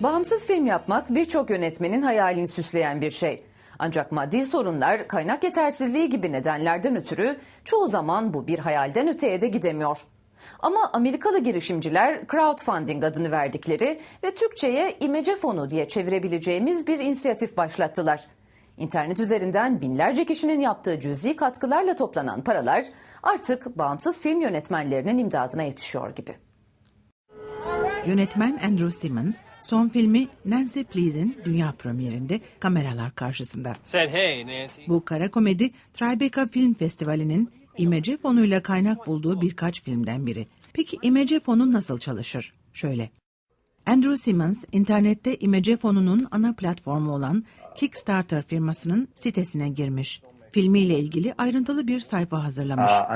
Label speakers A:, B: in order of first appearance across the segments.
A: Bağımsız film yapmak birçok yönetmenin hayalini süsleyen bir şey. Ancak maddi sorunlar, kaynak yetersizliği gibi nedenlerden ötürü çoğu zaman bu bir hayalden öteye de gidemiyor. Ama Amerikalı girişimciler crowdfunding adını verdikleri ve Türkçe'ye imece fonu diye çevirebileceğimiz bir inisiyatif başlattılar. İnternet üzerinden binlerce kişinin yaptığı cüzi katkılarla toplanan paralar artık bağımsız film yönetmenlerinin imdadına yetişiyor gibi.
B: Yönetmen Andrew Simmons son filmi Nancy Please'in dünya premierinde kameralar karşısında.
C: said, "Hey, Nancy."
B: Bu kara komedi Tribeca Film Festivali'nin İmece fonuyla kaynak bulduğu birkaç filmden biri. Peki İmece fonu nasıl çalışır? Şöyle. Andrew Simmons internette İmece fonunun ana platformu olan Kickstarter firmasının sitesine girmiş. Filmiyle ilgili ayrıntılı bir sayfa hazırlamış.
D: Uh.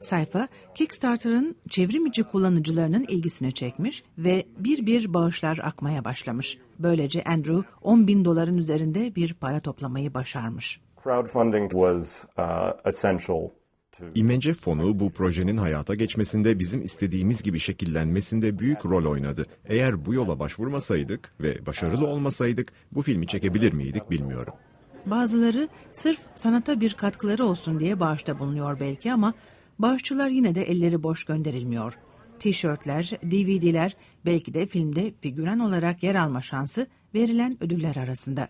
B: Sayfa Kickstarter'ın çevrim içi kullanıcılarının ilgisini çekmiş ve bir bir bağışlar akmaya başlamış. Böylece Andrew 10 bin doların üzerinde bir para toplamayı başarmış.
D: Crowdfunding was uh, essential to
E: İmece fonu bu projenin hayata geçmesinde bizim istediğimiz gibi şekillenmesinde büyük rol oynadı. Eğer bu yola başvurmasaydık ve başarılı olmasaydık bu filmi çekebilir miydik bilmiyorum.
B: Bazıları sırf sanata bir katkıları olsun diye bağışta bulunuyor belki ama bağışçılar yine de elleri boş gönderilmiyor. Tişörtler, DVD'ler belki de filmde figüran olarak yer alma şansı verilen ödüller arasında.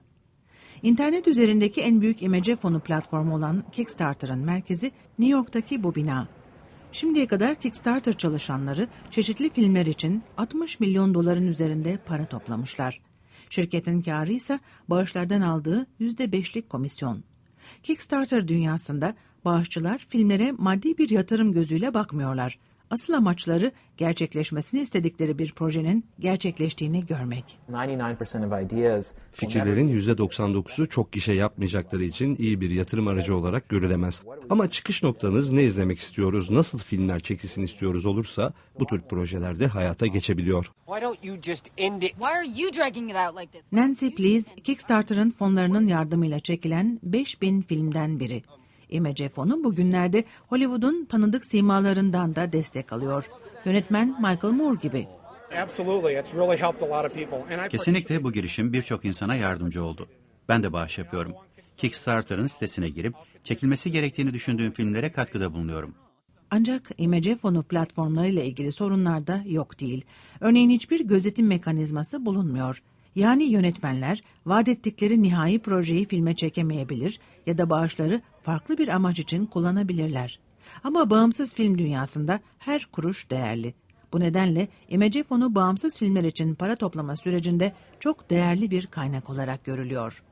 B: İnternet üzerindeki en büyük imece fonu platformu olan Kickstarter'ın merkezi New York'taki bu bina. Şimdiye kadar Kickstarter çalışanları çeşitli filmler için 60 milyon doların üzerinde para toplamışlar. Şirketin karı ise bağışlardan aldığı %5'lik komisyon. Kickstarter dünyasında bağışçılar filmlere maddi bir yatırım gözüyle bakmıyorlar. Asıl amaçları gerçekleşmesini istedikleri bir projenin gerçekleştiğini görmek.
F: 99% of ideas
G: Fikirlerin %99'u çok kişi yapmayacakları için iyi bir yatırım aracı olarak görülemez. Ama çıkış noktanız ne izlemek istiyoruz, nasıl filmler çekilsin istiyoruz olursa bu tür projelerde hayata geçebiliyor.
B: Nancy Please, Kickstarter'ın fonlarının yardımıyla çekilen 5000 filmden biri. İmece fonu bugünlerde Hollywood'un tanıdık simalarından da destek alıyor. Yönetmen Michael Moore gibi.
H: Kesinlikle bu girişim birçok insana yardımcı oldu. Ben de bağış yapıyorum. Kickstarter'ın sitesine girip çekilmesi gerektiğini düşündüğüm filmlere katkıda bulunuyorum.
B: Ancak imece fonu platformlarıyla ilgili sorunlar da yok değil. Örneğin hiçbir gözetim mekanizması bulunmuyor. Yani yönetmenler vaat ettikleri nihai projeyi filme çekemeyebilir ya da bağışları farklı bir amaç için kullanabilirler. Ama bağımsız film dünyasında her kuruş değerli. Bu nedenle imece fonu bağımsız filmler için para toplama sürecinde çok değerli bir kaynak olarak görülüyor.